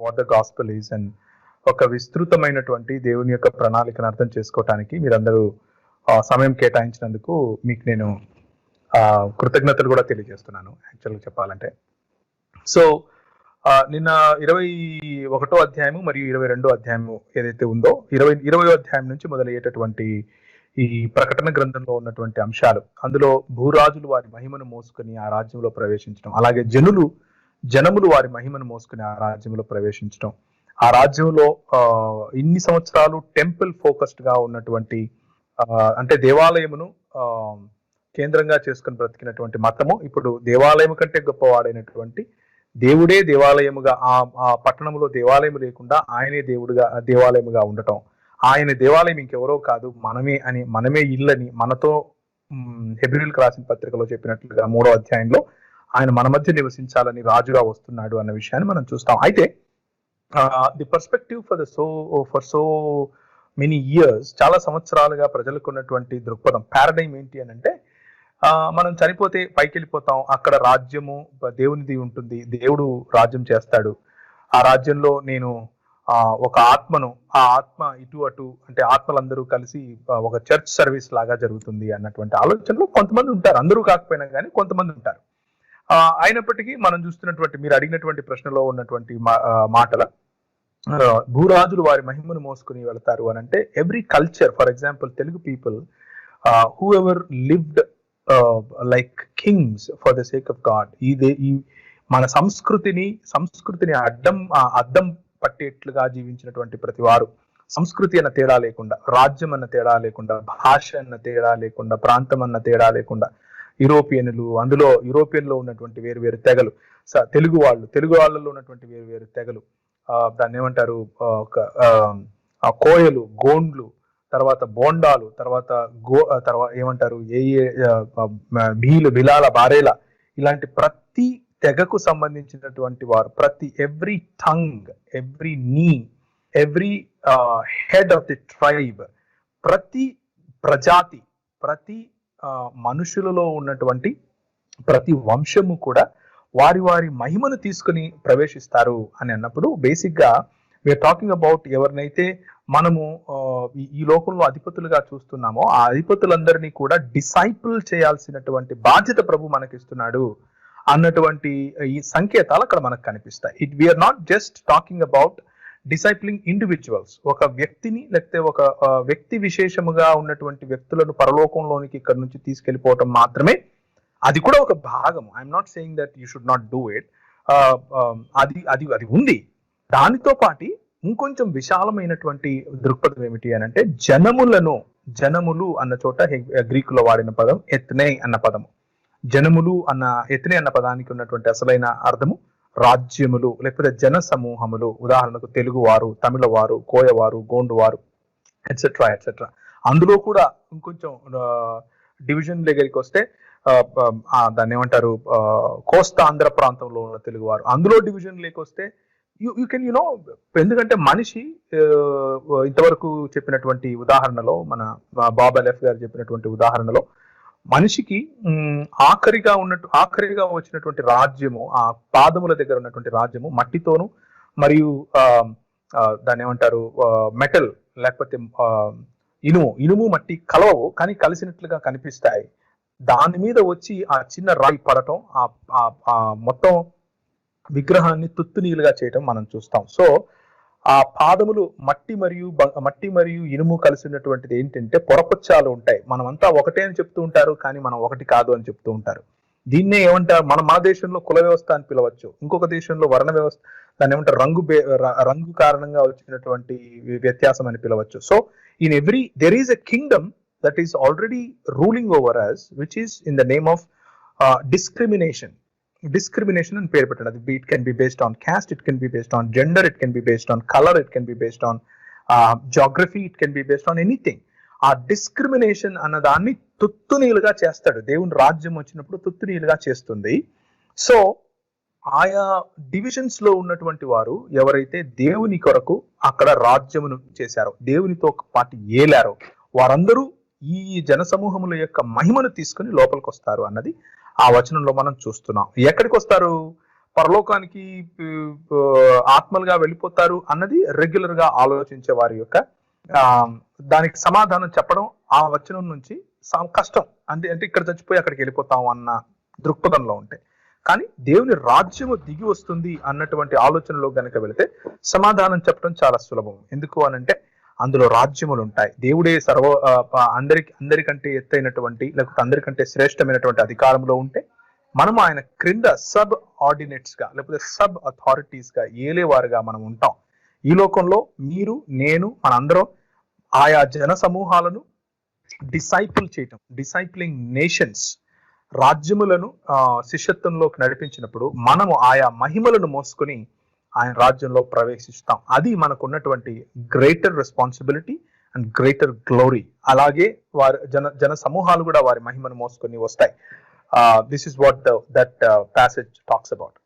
What the gospel is and ఒక విస్తృతమైనటువంటి దేవుని యొక్క ప్రణాళికను అర్థం చేసుకోవటానికి మీరందరూ సమయం కేటాయించినందుకు మీకు నేను కృతజ్ఞతలు కూడా తెలియజేస్తున్నాను యాక్చువల్గా చెప్పాలంటే. సో నిన్న ఇరవై ఒకటో అధ్యాయము మరియు ఇరవై రెండో అధ్యాయము ఏదైతే ఉందో ఇరవై ఇరవై అధ్యాయం నుంచి మొదలయ్యేటటువంటి ఈ ప్రకటన గ్రంథంలో ఉన్నటువంటి అంశాలు అందులో భూరాజులు వారి మహిమను మోసుకొని ఆ రాజ్యంలో ప్రవేశించడం అలాగే జనులు జనములు వారి మహిమను మోసుకుని ఆ రాజ్యంలో ప్రవేశించడం ఆ రాజ్యంలో ఇన్ని సంవత్సరాలు టెంపుల్ ఫోకస్డ్గా ఉన్నటువంటి అంటే దేవాలయమును కేంద్రంగా చేసుకుని బ్రతికినటువంటి మతము ఇప్పుడు దేవాలయం కంటే గొప్పవాడైనటువంటి దేవుడే దేవాలయముగా ఆ ఆ పట్టణంలో దేవాలయం లేకుండా ఆయనే దేవుడుగా దేవాలయముగా ఉండటం. ఆయన దేవాలయం ఇంకెవరో కాదు మనమే అని మనమే ఇల్లని మనతో హెబ్రిల్కి రాసిన పత్రికలో చెప్పినట్లుగా మూడో అధ్యాయంలో ఆయన మన మధ్య నివసించాలని రాజుగా వస్తున్నాడు అన్న విషయాన్ని మనం చూస్తాం. అయితే the perspective for the so for so many years చాలా సంవత్సరాలుగా ప్రజలకు ఉన్నటువంటి దృక్పథం పారడైమ్ ఏంటి అని అంటే మనం చనిపోతే పైకి వెళ్ళిపోతాం అక్కడ రాజ్యము దేవునిది ఉంటుంది దేవుడు రాజ్యం చేస్తాడు. ఆ రాజ్యంలో నేను ఒక ఆత్మను ఆ ఆత్మ ఇటు అటు అంటే ఆత్మలందరూ కలిసి ఒక చర్చ్ సర్వీస్ లాగా జరుగుతుంది అన్నటువంటి ఆలోచనలో కొంతమంది ఉంటారు. అందరూ కాకపోయినా కానీ కొంతమంది ఉంటారు. అయినప్పటికీ మనం చూస్తున్నటువంటి మీరు అడిగినటువంటి ప్రశ్నలో ఉన్నటువంటి మా- మాటల భూరాజులు వారి మహిమను మోసుకుని వెళ్తారు అని అంటే every culture for example Telugu people who ever lived like kings for the sake of God ఇదే ఈ మన సంస్కృతిని సంస్కృతిని అడ్డం అద్దం పట్టేట్లుగా జీవించినటువంటి ప్రతి వారు సంస్కృతి అన్న తేడా లేకుండా రాజ్యం అన్న తేడా లేకుండా భాష అన్న తేడా లేకుండా ప్రాంతం అన్న తేడా లేకుండా యూరోపియన్లు అందులో యూరోపియన్లో ఉన్నటువంటి వేరు వేరు తెగలు. స- తెలుగు వాళ్ళు తెలుగు వాళ్ళలో ఉన్నటువంటి వేరు వేరు తెగలు. ఆ, దాన్ని ఏమంటారు? ఆ, ఒక కోయలు గోండ్లు తర్వాత బోండాలు తర్వాత గో తర్వాత ఏమంటారు? ఏ ఏ భీలు బిలాల బారేల ఇలాంటి ప్రతి తెగకు సంబంధించినటువంటి వారు ప్రతి every tongue every knee every head of the tribe ప్రతి ప్రజాతి ప్రతి మనుషులలో ఉన్నటువంటి ప్రతి వంశము కూడా వారి వారి మహిమను తీసుకుని ప్రవేశిస్తారు అని అన్నప్పుడు బేసిక్గా వీఆర్ టాకింగ్ అబౌట్ ఎవరినైతే మనము ఈ- ఈ లోకంలో అధిపతులుగా చూస్తున్నామో ఆ అధిపతులందరినీ కూడా డిసైపుల్ చేయాల్సినటువంటి బాధ్యత ప్రభు మనకిస్తున్నాడు అన్నటువంటి ఈ సంకేతాలు అక్కడ మనకు కనిపిస్తాయి. It we're not just talking about discipling individuals ఒక వ్యక్తిని లేకపోతే ఒక వ్యక్తి విశేషముగా ఉన్నటువంటి వ్యక్తులను పరలోకంలోనికి ఇక్కడ నుంచి తీసుకెళ్ళిపోవటం మాత్రమే అది కూడా ఒక భాగం. I'm not saying that you should not do it అది అది అది ఉంది. దానితో పాటి ఇంకొంచెం విశాలమైనటువంటి దృక్పథం ఏమిటి అని అంటే జనములను జనములు అన్న చోట గ్రీకులో వాడిన పదం ఎత్నే అన్న పదము. జనములు అన్న ఎత్నే అన్న పదానికి ఉన్నటువంటి అసలైన అర్థము రాజ్యములు లేకపోతే జన సమూహములు ఉదాహరణకు తెలుగు వారు తమిళ వారు కోయవారు గోండు వారు ఎట్సెట్రా ఎట్సెట్రా అందులో కూడా ఇంకొంచెం డివిజన్ దగ్గరికి వస్తే దాన్ని ఏమంటారు కోస్తా ఆంధ్ర ప్రాంతంలో ఉన్న తెలుగు వారు అందులో division లేకొస్తే you you can you know ఎందుకంటే మనిషి ఇంతవరకు చెప్పినటువంటి ఉదాహరణలో మన బాబా ఎఫ్ గారు చెప్పినటువంటి ఉదాహరణలో మనిషికి ఆఖరిగా ఉన్నట్టు ఆఖరిగా వచ్చినటువంటి రాజ్యము ఆ పాదముల దగ్గర ఉన్నటువంటి రాజ్యము మట్టితోను మరియు ఆ, దాన్ని ఏమంటారు మెటల్ లేకపోతే ఇనుము ఇనుము మట్టి కలవవు కానీ కలిసినట్లుగా కనిపిస్తాయి. దాని మీద వచ్చి ఆ చిన్న రాయి పడటం ఆ ఆ మొత్తం విగ్రహాన్ని తుత్తునీలుగా చేయటం మనం చూస్తాం. సో ఆ పాదములు మట్టి మరియు మట్టి మరియు ఇనుము కలిసి ఉన్నటువంటిది ఏంటంటే పొరపచ్చాలు ఉంటాయి. మనమంతా ఒకటే అని చెప్తూ ఉంటారు కానీ మనం ఒకటి కాదు అని చెప్తూ ఉంటారు. దీన్నే ఏమంటారు మన మన దేశంలో కుల వ్యవస్థ అని పిలవచ్చు. ఇంకొక దేశంలో వర్ణ వ్యవస్థ దాన్ని ఏమంటారు రంగు రంగు కారణంగా వచ్చినటువంటి వ్యత్యాసం అని పిలవచ్చు. So in every there is a kingdom that is already ruling over us which is in the name of discrimination discrimination అని పేరు పెట్టండి. అది it can be based on caste it can be based on gender it can be based on colour it can be based on geography it can be based on anything ఆ discrimination అన్న దాన్ని తుత్తునీలుగా చేస్తాడు. దేవుని రాజ్యం వచ్చినప్పుడు తుత్తునీలుగా చేస్తుంది. So ఆయా డివిజన్స్లో ఉన్నటువంటి వారు ఎవరైతే దేవుని కొరకు అక్కడ రాజ్యమును చేశారో దేవునితో పాటు ఏలారో వారందరూ ఈ జనసమూహముల యొక్క మహిమను తీసుకుని లోపలికి వస్తారు అన్నది ఆ వచనంలో మనం చూస్తున్నాం. ఎక్కడికి వస్తారు? పరలోకానికి ఆత్మలుగా వెళ్ళిపోతారు అన్నది రెగ్యులర్గా ఆలోచించే వారి యొక్క దానికి సమాధానం చెప్పడం ఆ వచనం నుంచి కష్టం. అంటే అంటే ఇక్కడ చచ్చిపోయి అక్కడికి వెళ్ళిపోతాం అన్న దృక్పథంలో ఉంటే. కానీ దేవుని రాజ్యము దిగి వస్తుంది అన్నటువంటి ఆలోచనలో గనక వెళితే సమాధానం చెప్పడం చాలా సులభం. ఎందుకు అనంటే అందులో రాజ్యములు ఉంటాయి దేవుడే సర్వ అందరికి అందరికంటే ఎత్తైనటువంటి లేకపోతే అందరికంటే శ్రేష్టమైనటువంటి అధికారంలో ఉంటే మనం ఆయన క్రింద సబ్ ఆర్డినేట్స్గా లేకపోతే సబ్ అథారిటీస్గా ఏలేవారుగా మనం ఉంటాం. ఈ లోకంలో మీరు నేను మనందరం ఆయా జన సమూహాలను డిసైపుల్ చేయటం డిసైప్లింగ్ నేషన్స్ రాజ్యములను శిష్యత్వంలోకి నడిపించినప్పుడు మనము ఆయా మహిమలను మోసుకొని ఆయన రాజ్యంలో ప్రవేశిస్తాం. అది మనకు ఉన్నటువంటి greater responsibility and greater glory అలాగే వారి జన జన సమూహాలు కూడా వారి మహిమను మోసుకొని వస్తాయి. This is what that passage talks about